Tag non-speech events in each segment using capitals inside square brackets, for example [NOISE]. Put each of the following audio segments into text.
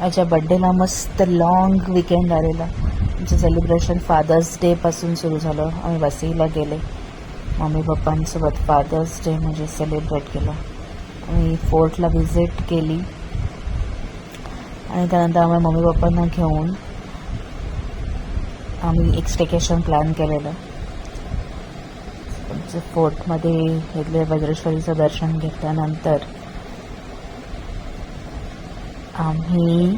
माझ्या बड्डेला मस्त लॉंग विकेंड आलेला. आमचं सेलिब्रेशन फादर्स डेपासून सुरू झालं. आम्ही वसईला गेले. मम्मी पप्पांसोबत फादर्स डे म्हणजे सेलिब्रेट केला. आम्ही फोर्टला व्हिजिट केली. आणि त्यानंतर आम्ही मम्मी पप्पांना घेऊन आम्ही एक स्टेकेशन प्लॅन केलेलं. आमच्या फोर्टमध्ये इथले वज्रेश्वरीचं दर्शन घेतल्यानंतर आम्ही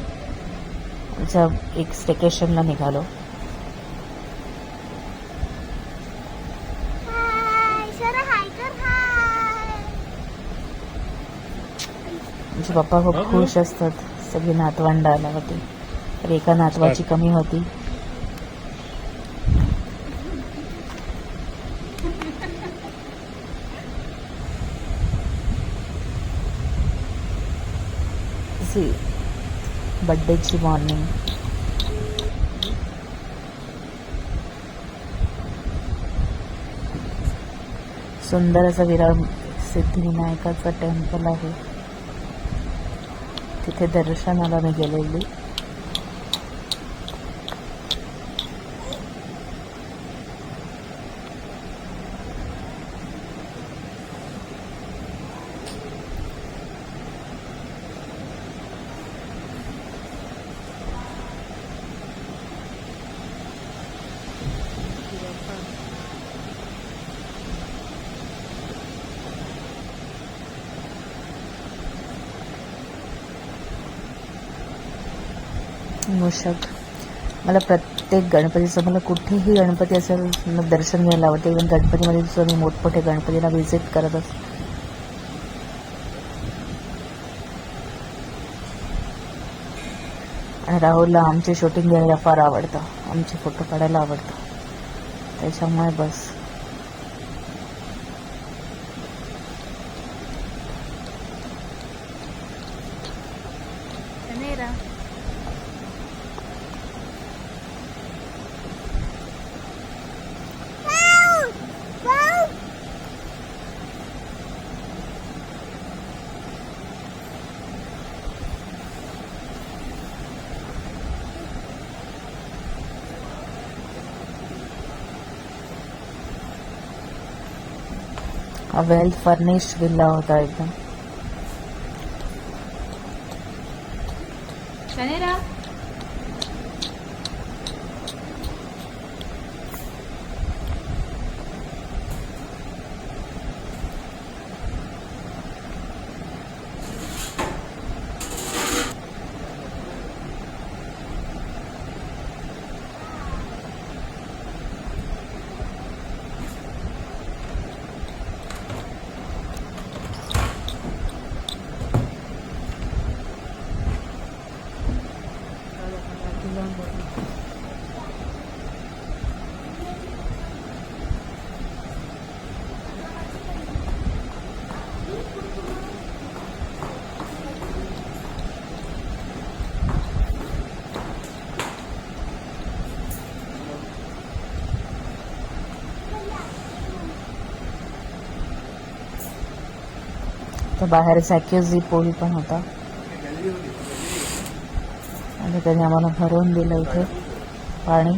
आमच्या एक स्टेकेशनला निघालो. हाय सर हाय कर हाय आमचे पप्पा खूप खुश असतात. सगळी नातवंड आल्या होती तर एका नातवाची कमी होती. बड्डेची मॉर्निंग सुंदर असं विरा सिद्धिविनायकाचं टेम्पल आहे. तिथे दर्शनाला मी गेलेली. मूषक मला प्रत्येक गणपतीचं मला कुठेही गणपती असेल दर्शन घ्यायला आवडते इव्हन गणपतीमध्ये सुद्धा मी मोठमोठे गणपतीला व्हिजिट करत असते आणि राहुलला आमचे शूटिंग घ्यायला फार आवडतं. आमचे फोटो काढायला आवडतं. त्याच्यामुळे बस कनेरा हा वेल फर्निश्ड विल्ला होता एकदम तर बाहेर सॅक्युझी पोळी पण होता. आणि त्याने आम्हाला भरवून दिलं इथे पाणी.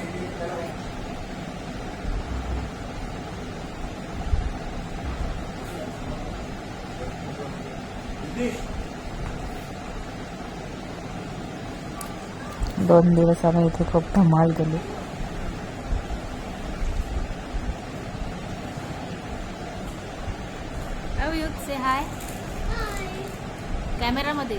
दोन दिवस आम्ही इथे खूप धमाल हाय कॅमेरामध्ये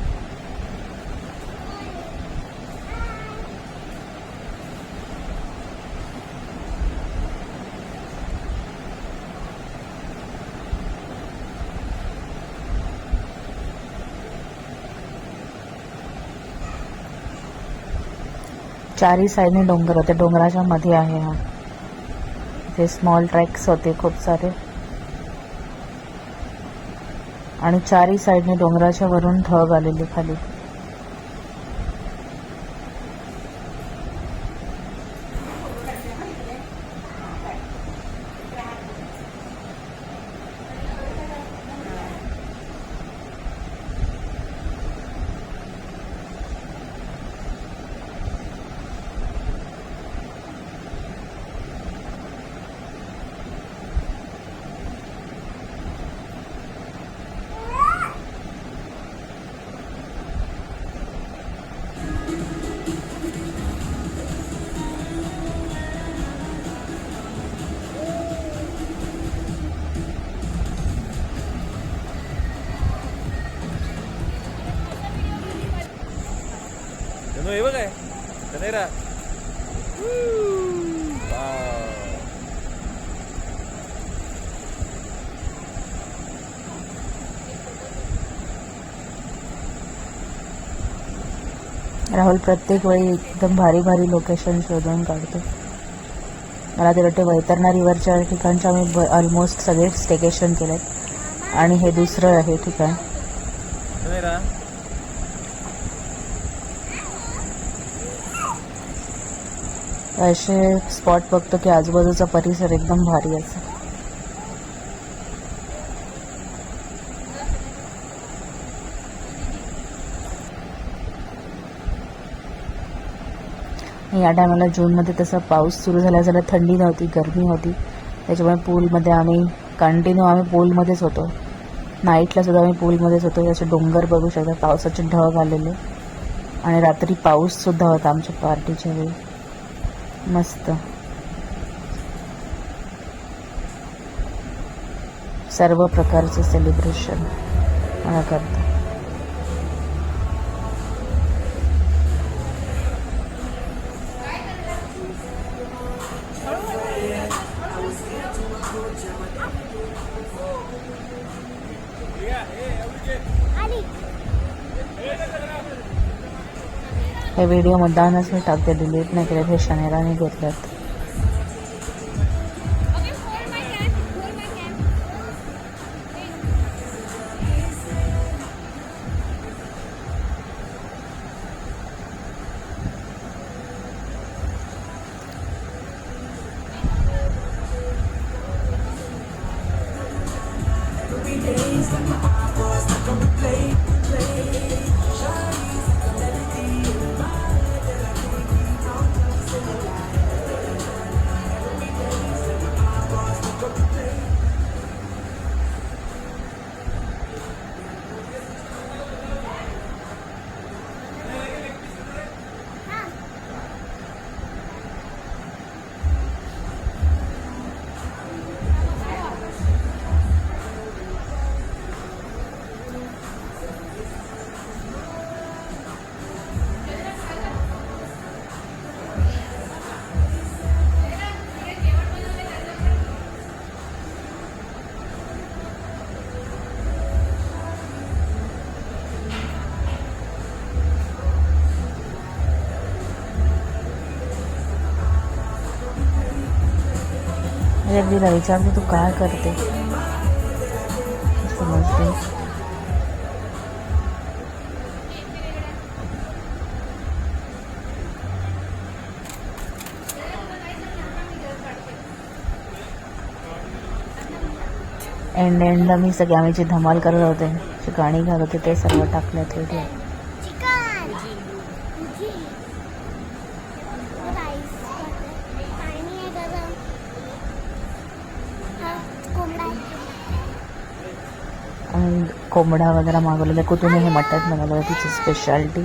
चारही साईडने डोंगर होते डोंगराच्या मध्ये आहे हा. ते स्मॉल ट्रॅक्स होते खूप सारे. आणि चारही साईडने डोंगराच्या वरून ढग आलेले खाली. कनेरा राहुल प्रत्येक वेळी एकदम भारी भारी लोकेशन शोधून काढतो. मला ते वाटते वैतरणा रिव्हरच्या ठिकाणच्या आम्ही ऑलमोस्ट सगळे स्टेकेशन केलेत. आणि हे दुसरं आहे ठिकाण. असे स्पॉट बघतो की आजूबाजूचा परिसर एकदम भारी असं. या टायमाला जूनमध्ये तसा पाऊस सुरू झाला झाला थंडी नव्हती गरमी होती. त्याच्यामुळे पूलमध्ये आम्ही कंटिन्यू आम्ही पूलमध्येच होतो. नाईटला सुद्धा आम्ही पूलमध्येच होतो. असे डोंगर बघू शकता पावसाचे ढग आलेले. आणि रात्री पाऊससुद्धा होता आमच्या पार्टीच्या वेळी. मस्त. सर्व प्रकारचे सेलिब्रेशन मला करतो. हे व्हिडिओ मुद्दामच मी टाकते डिलीट नाही केले हे शनेराने घेतल्यात म्हणजे अगदी विचारतो तू काय करते? समजते एंड एंडला मी सगळे आम्ही जे धमाल करत होते. जे गाणी घालत होते ते सर्व टाकल्यात व्हिडिओ कोंबडा वगैरे मागवलेला कुठून हे मटण मागवलं तिची स्पेशालिटी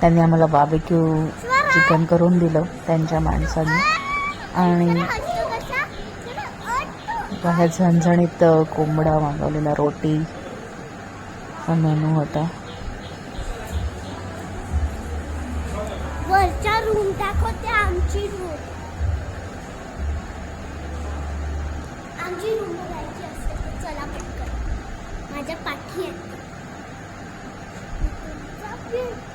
त्यांनी आम्हाला बाबेक्यू चिकन करून दिलं त्यांच्या माणसांनी. आणि बाहेर ह्या झणझणीत कोंबडा मागवलेला रोटी. मेनू होता. paquete. Eu não.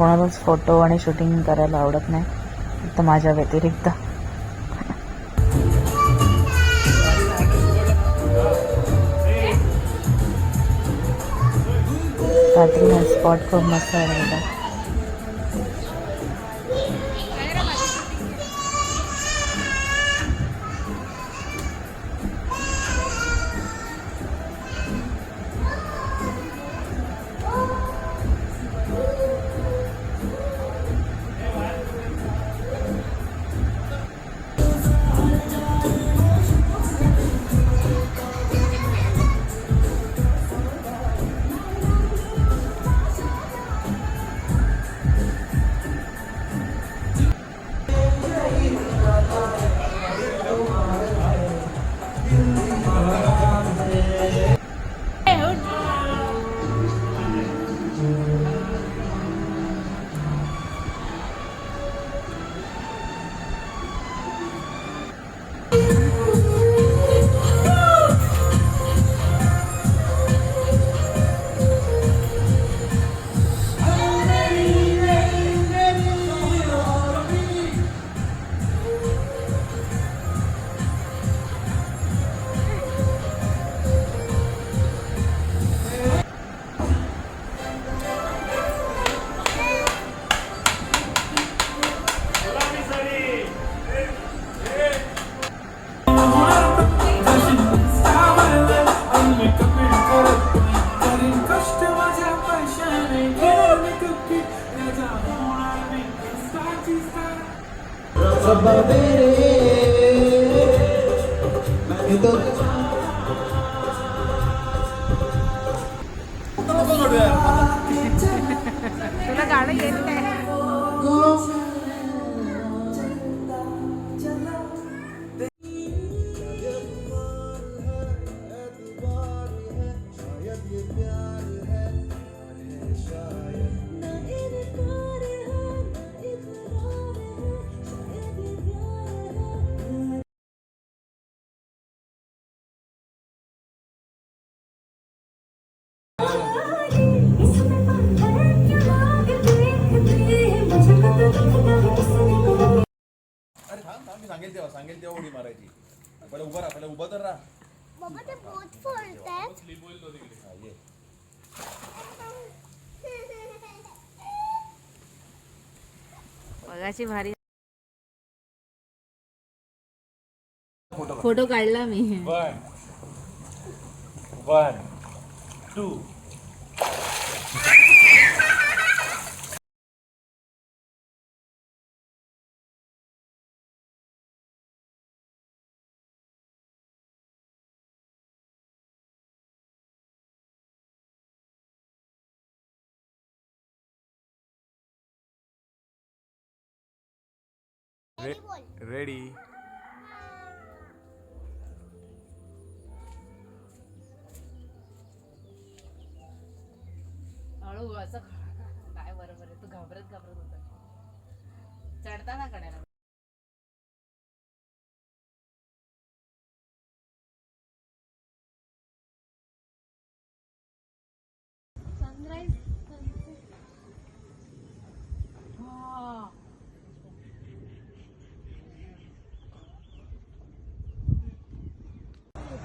कोणालाच फोटो आणि शूटिंग करायला आवडत नाही. फक्त माझ्या व्यतिरिक्त. रात्री हा स्पॉट खूप मस्त आहे. बघा. sa babere Nandito ka सांगेल तेव्हा उडी मारायची. पहिला उभा राहा पहिला उभा तर राहा. बाबा ते बोट फोडतात हा, ये. बघाची भारी फोटो काढला मी. वन. वन. टू. रेडी हळू असं काय बरोबर आहे? तू घाबरत घाबरत होता. चढताना कडायला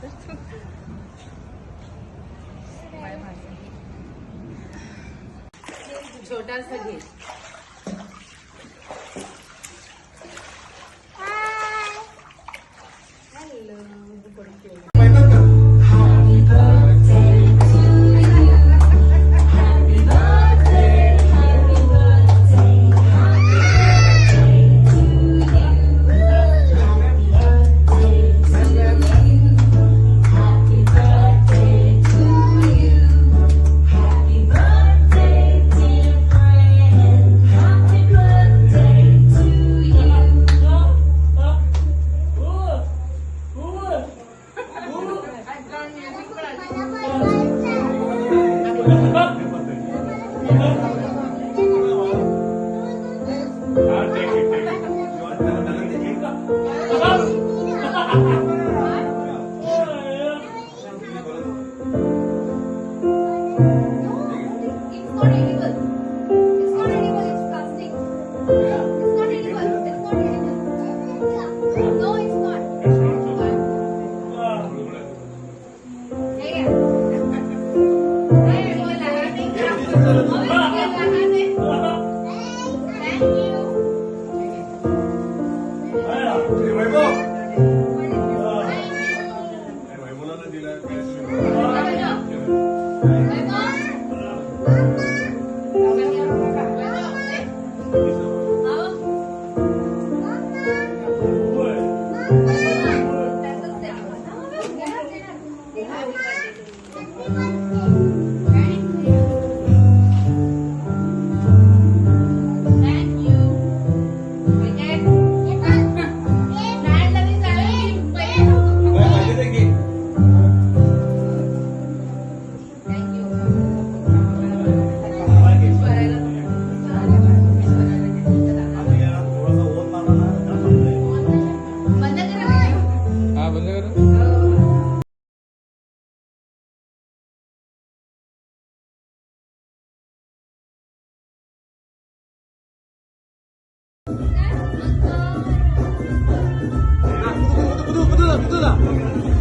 [LAUGHS] छोटासा घे. 啊，不对，不对，不对了，不对了。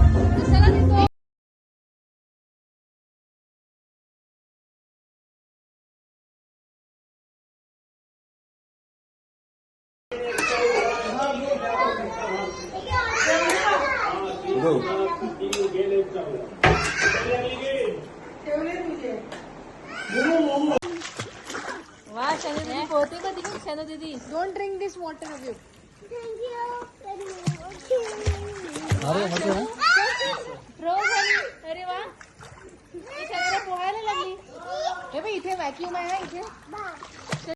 don't drink this water of you अरे वा ही? शनूला पोहायला लागली. हे बघ इथे व्हॅक्यूम आहे ना इथे?